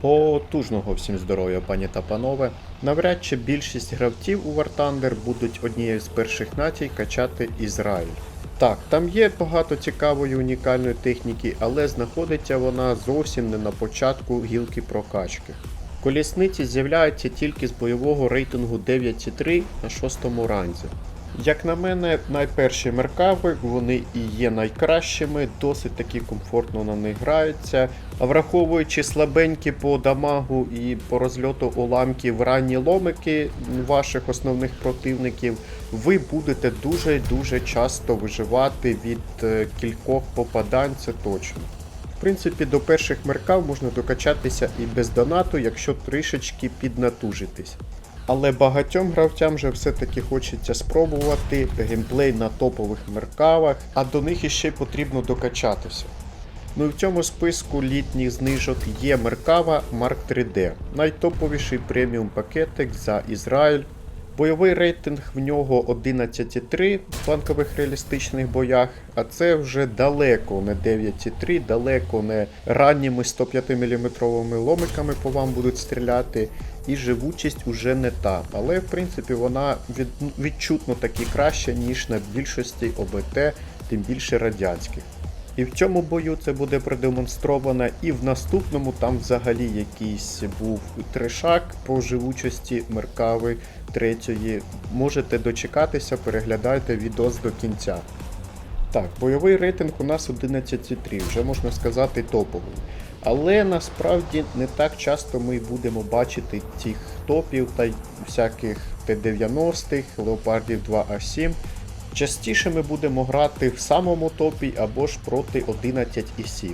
Потужного всім здоров'я, пані та панове. Навряд чи більшість гравців у War Thunder будуть однією з перших націй качати Ізраїль. Так, там є багато цікавої унікальної техніки, але знаходиться вона зовсім не на початку гілки прокачки. Колісниці з'являються тільки з бойового рейтингу 9,3 на 6 ранзі. Як на мене, найперші меркави, вони і є найкращими, досить таки комфортно на них граються. А враховуючи слабенькі по дамагу і по розльоту уламків ранні ломики ваших основних противників, ви будете дуже-дуже часто виживати від е, кількох попадань, це точно. В принципі, до перших меркав можна докачатися і без донату, якщо трішечки піднатужитись. Але багатьом гравцям же все-таки хочеться спробувати геймплей на топових меркавах, а до них іще потрібно докачатися. Ну і в цьому списку літніх знижок є Меркава Mark 3D, найтоповіший преміум пакетик за Ізраїль. Бойовий рейтинг в нього 11,3 в планкових реалістичних боях, а це вже далеко не 9,3, далеко не ранніми 105 мм ломиками по вам будуть стріляти, і живучість уже не та. Але в принципі вона від, відчутно таки краще, ніж на більшості ОБТ, тим більше радянських. І в цьому бою це буде продемонстровано, і в наступному там взагалі якийсь був трешак по живучості меркави третьої. Можете дочекатися, переглядайте відос до кінця. Так, бойовий рейтинг у нас 11,3, вже можна сказати топовий. Але насправді не так часто ми будемо бачити цих топів та всяких Т-90-х, Леопардів 2А7. Частіше ми будемо грати в самому топі або ж проти 11,7.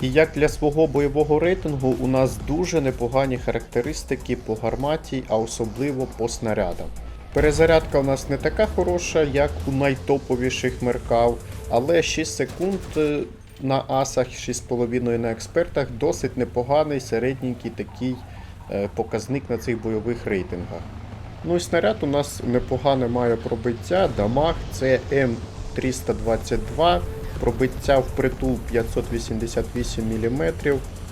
І як для свого бойового рейтингу у нас дуже непогані характеристики по гарматі, а особливо по снарядам. Перезарядка у нас не така хороша, як у найтоповіших меркав, але 6 секунд е, на асах, 6,5 на експертах досить непоганий середненький такий е, показник на цих бойових рейтингах. Ну і снаряд у нас непогане має пробиття, дамаг це М322, пробиття в притул 588 мм,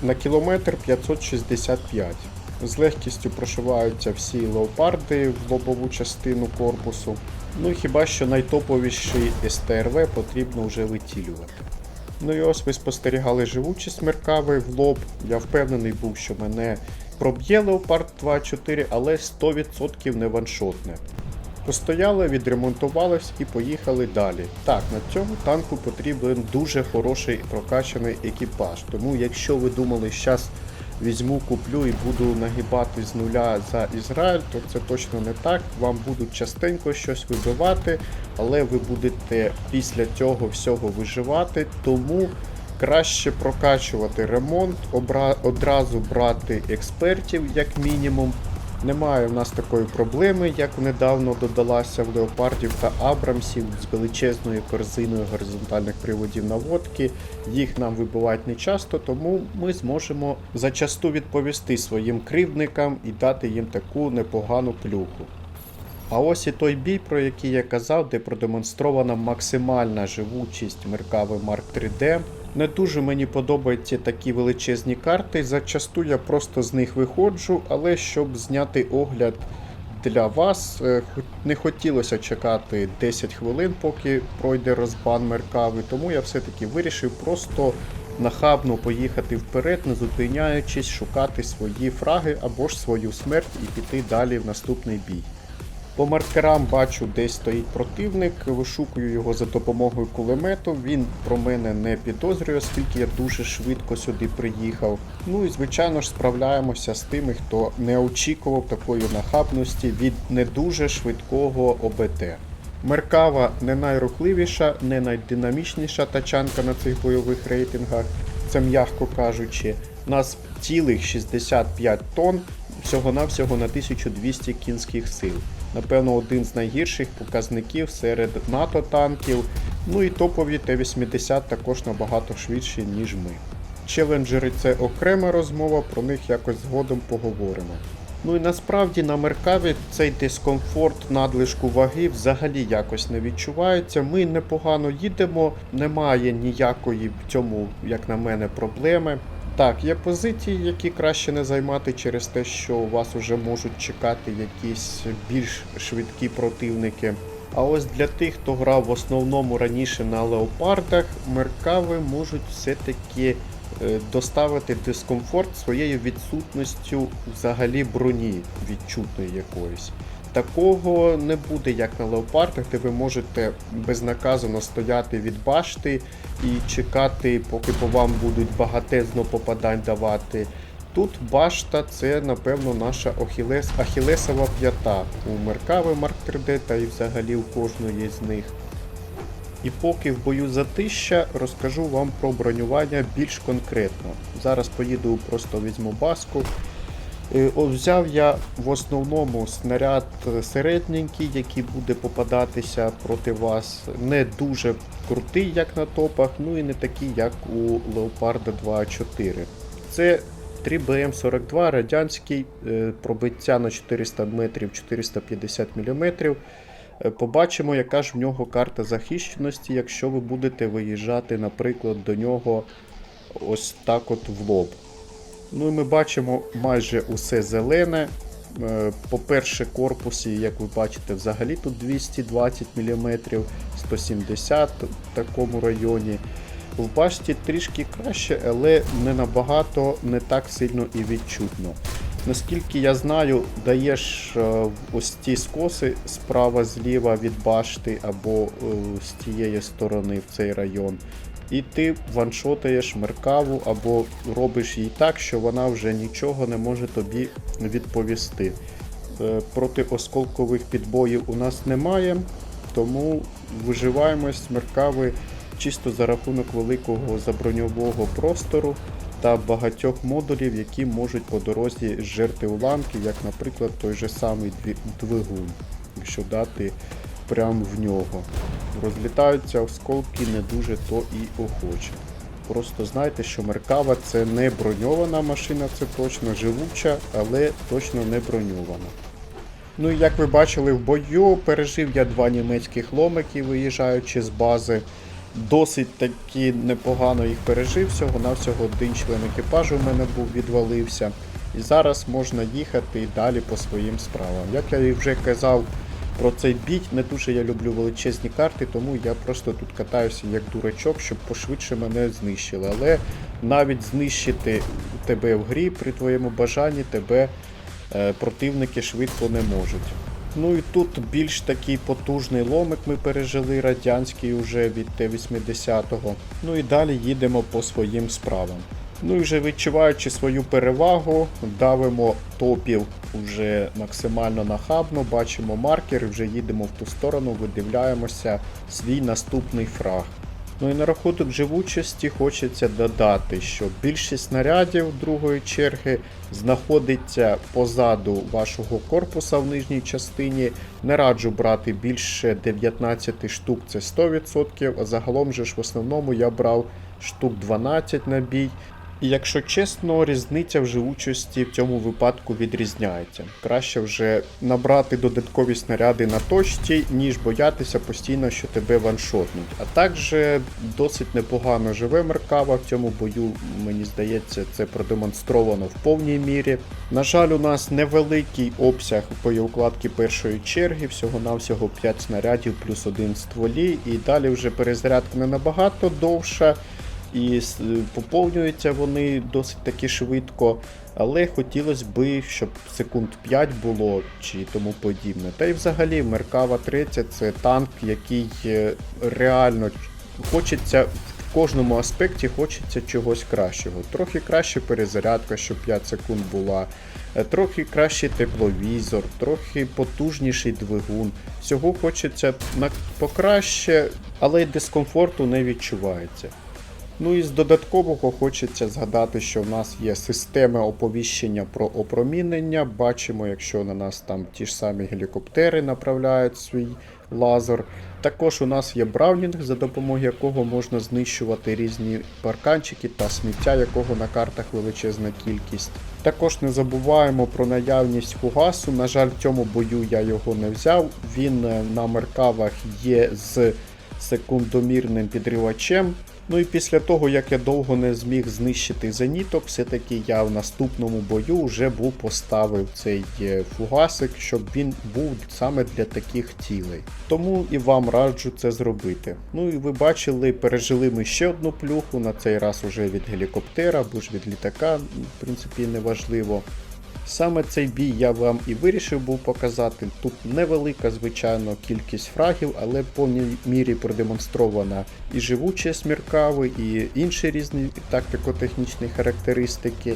на кілометр 565 З легкістю прошиваються всі леопарди в лобову частину корпусу. Ну і хіба що найтоповіший СТРВ потрібно вже витілювати. Ну і ось ви спостерігали живучість меркави в лоб. Я впевнений був, що мене проб'є Leopard 2.4, але 100% не ваншотне. Постояли, відремонтувались і поїхали далі. Так, на цьому танку потрібен дуже хороший прокачаний екіпаж. Тому якщо ви думали, зараз візьму, куплю і буду нагибати з нуля за Ізраїль, то це точно не так. Вам будуть частенько щось вибивати, але ви будете після цього всього виживати. Тому краще прокачувати ремонт, одразу брати експертів, як мінімум. Немає в нас такої проблеми, як недавно додалася в леопардів та абрамсів з величезною корзиною горизонтальних приводів наводки. Їх нам вибивають не часто, тому ми зможемо зачасту відповісти своїм кривдникам і дати їм таку непогану плюху. А ось і той бій, про який я казав, де продемонстрована максимальна живучість Меркави Mark 3D. Не дуже мені подобаються такі величезні карти. Зачасту я просто з них виходжу, але щоб зняти огляд для вас, е, не хотілося чекати 10 хвилин, поки пройде розбан Меркави, тому я все-таки вирішив просто нахабно поїхати вперед, не зупиняючись, шукати свої фраги або ж свою смерть і піти далі в наступний бій. По маркерам бачу, десь стоїть противник, вишукую його за допомогою кулемету. Він про мене не підозрює, оскільки я дуже швидко сюди приїхав. Ну і звичайно ж справляємося з тими, хто не очікував такої нахабності від не дуже швидкого ОБТ. Меркава не найрухливіша, не найдинамічніша тачанка на цих бойових рейтингах, це м'яко кажучи. Нас цілих 65 тонн всього-навсього на 1200 кінських сил. Напевно, один з найгірших показників серед НАТО танків. Ну і топові Т-80 також набагато швидші, ніж ми. Челенджери це окрема розмова, про них якось згодом поговоримо. Ну і насправді на Меркаві цей дискомфорт надлишку ваги взагалі якось не відчувається. Ми непогано їдемо, немає ніякої в цьому, як на мене, проблеми. Так, є позиції, які краще не займати через те, що у вас уже можуть чекати якісь більш швидкі противники. А ось для тих, хто грав в основному раніше на леопардах, меркави можуть все-таки е, доставити дискомфорт своєю відсутністю взагалі броні відчутної якоїсь. Такого не буде, як на леопардах, де ви можете безнаказано стояти від башти і чекати, поки по вам будуть багатезно попадань давати. Тут башта це, напевно, наша Охілес, Ахілесова п'ята у Меркави Марк 3D та і взагалі у кожної з них. І поки в бою затища, розкажу вам про бронювання більш конкретно. Зараз поїду, просто візьму баску. Е, взяв я в основному снаряд е, середненький, який буде попадатися проти вас. Не дуже крутий, як на топах, ну і не такий, як у Leopard 2.4. Це 3BM42 радянський е, пробиття на 400 метрів 450 мм. Побачимо, яка ж в нього карта захищеності, якщо ви будете виїжджати, наприклад, до нього ось так от в лоб. Ну і ми бачимо майже усе зелене. Е, По перше, корпусі, як ви бачите, взагалі тут 220 мм, 170 в такому районі. В башті трішки краще, але не набагато не так сильно і відчутно. Наскільки я знаю, даєш е, ось ті скоси справа зліва від башти або е, з тієї сторони в цей район. І ти ваншотаєш меркаву або робиш їй так, що вона вже нічого не може тобі відповісти. Е, Проти осколкових підбоїв у нас немає, тому виживаємось меркави чисто за рахунок великого заброньового простору та багатьох модулів, які можуть по дорозі зжерти уламки, як, наприклад, той же самий двигун, якщо дати прямо в нього. Розлітаються осколки не дуже то і охоче. Просто знайте, що Меркава це не броньована машина, це точно живуча, але точно не броньована. Ну і як ви бачили в бою, пережив я два німецьких ломики, виїжджаючи з бази. Досить таки непогано їх пережив, всього навсього один член екіпажу в мене був відвалився. І зараз можна їхати далі по своїм справам. Як я і вже казав про цей бій, не дуже я люблю величезні карти, тому я просто тут катаюся як дурачок, щоб пошвидше мене знищили. Але навіть знищити тебе в грі при твоєму бажанні тебе е, противники швидко не можуть. Ну і тут більш такий потужний ломик ми пережили радянський уже від Т-80. Ну і далі їдемо по своїм справам. Ну і вже відчуваючи свою перевагу, давимо топів вже максимально нахабно, бачимо маркер і вже їдемо в ту сторону, видивляємося свій наступний фраг. Ну і на рахунок живучості хочеться додати, що більшість снарядів другої черги знаходиться позаду вашого корпуса в нижній частині. Не раджу брати більше 19 штук, це 100%, а загалом же ж в основному я брав штук 12 на бій. Якщо чесно, різниця в живучості в цьому випадку відрізняється. Краще вже набрати додаткові снаряди на точці, ніж боятися постійно, що тебе ваншотнуть. А також досить непогано живе Меркава в цьому бою, мені здається, це продемонстровано в повній мірі. На жаль, у нас невеликий обсяг боєукладки першої черги, всього-навсього 5 снарядів плюс один стволі, і далі вже перезарядка не набагато довша і поповнюються вони досить таки швидко, але хотілося б, щоб секунд 5 було чи тому подібне. Та й взагалі Меркава 30 це танк, який е, реально хочеться. В кожному аспекті хочеться чогось кращого. Трохи краще перезарядка, щоб 5 секунд була, е, трохи кращий тепловізор, трохи потужніший двигун. Всього хочеться покраще, але й дискомфорту не відчувається. Ну і з додаткового хочеться згадати, що в нас є система оповіщення про опромінення. Бачимо, якщо на нас там ті ж самі гелікоптери направляють свій лазер. Також у нас є браунінг, за допомогою якого можна знищувати різні парканчики та сміття, якого на картах величезна кількість. Також не забуваємо про наявність фугасу. На жаль, в цьому бою я його не взяв. Він е, на меркавах є з секундомірним підривачем. Ну і після того, як я довго не зміг знищити зеніток, все-таки я в наступному бою вже був поставив цей е, фугасик, щоб він був саме для таких цілей. Тому і вам раджу це зробити. Ну і ви бачили, пережили ми ще одну плюху, на цей раз уже від гелікоптера, або ж від літака, в принципі, неважливо. Саме цей бій я вам і вирішив був показати. Тут невелика, звичайно, кількість фрагів, але повній мірі продемонстрована і живучість сміркави, і інші різні тактико-технічні характеристики.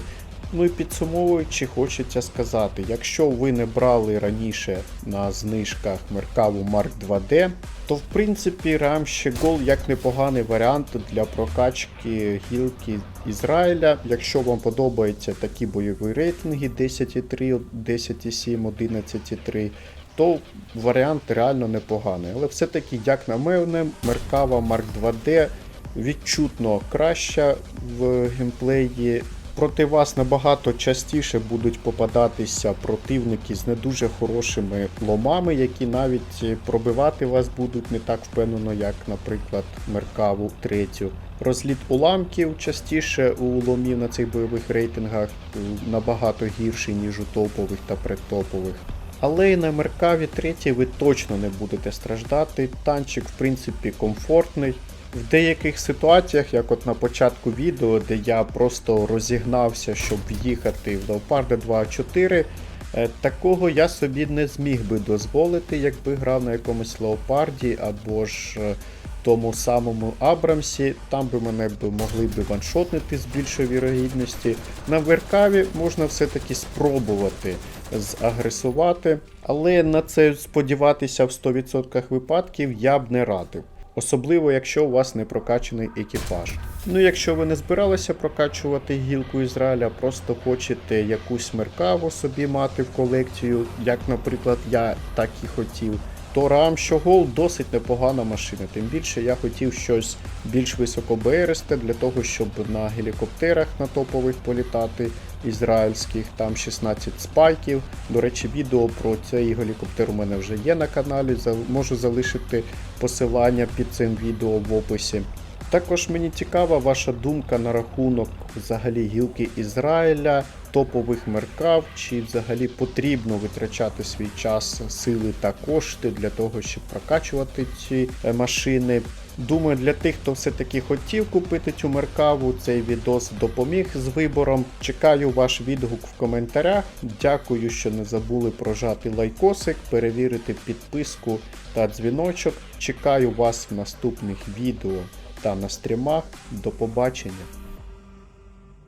Ну і підсумовуючи, хочеться сказати, якщо ви не брали раніше на знижках Меркаву Mark 2D, то в принципі Ram Gold як непоганий варіант для прокачки гілки Ізраїля. Якщо вам подобаються такі бойові рейтинги 10.3, 10.7, 11.3, то варіант реально непоганий. Але все-таки, як на мене, Меркава Mark 2D відчутно краща в геймплеї. Проти вас набагато частіше будуть попадатися противники з не дуже хорошими ломами, які навіть пробивати вас будуть не так впевнено, як, наприклад, Меркаву третю. Розліт уламків частіше у ломів на цих бойових рейтингах е, набагато гірший, ніж у топових та предтопових. Але і на Меркаві 3 ви точно не будете страждати. Танчик, в принципі, комфортний. В деяких ситуаціях, як от на початку відео, де я просто розігнався, щоб в'їхати в Leopard 2.4, е, такого я собі не зміг би дозволити, якби грав на якомусь Леопарді або ж е, тому самому Абрамсі. Там би мене б могли б ваншотнити з більшою вірогідності. На Веркаві можна все-таки спробувати загресувати, але на це сподіватися в 100% випадків я б не радив. Особливо, якщо у вас не прокачаний екіпаж. Ну, якщо ви не збиралися прокачувати гілку Ізраїля, просто хочете якусь меркаву собі мати в колекцію, як, наприклад, я так і хотів, то Ram Gold досить непогана машина. Тим більше я хотів щось більш високоберисте для того, щоб на гелікоптерах на топових політати ізраїльських, там 16 спайків. До речі, відео про цей гелікоптер у мене вже є на каналі. Можу залишити посилання під цим відео в описі. Також мені цікава ваша думка на рахунок взагалі гілки Ізраїля, топових меркав, чи взагалі потрібно витрачати свій час, сили та кошти для того, щоб прокачувати ці е, машини. Думаю, для тих, хто все-таки хотів купити цю меркаву, цей відос допоміг з вибором. Чекаю ваш відгук в коментарях. Дякую, що не забули прожати лайкосик, перевірити підписку та дзвіночок. Чекаю вас в наступних відео та на стрімах. До побачення!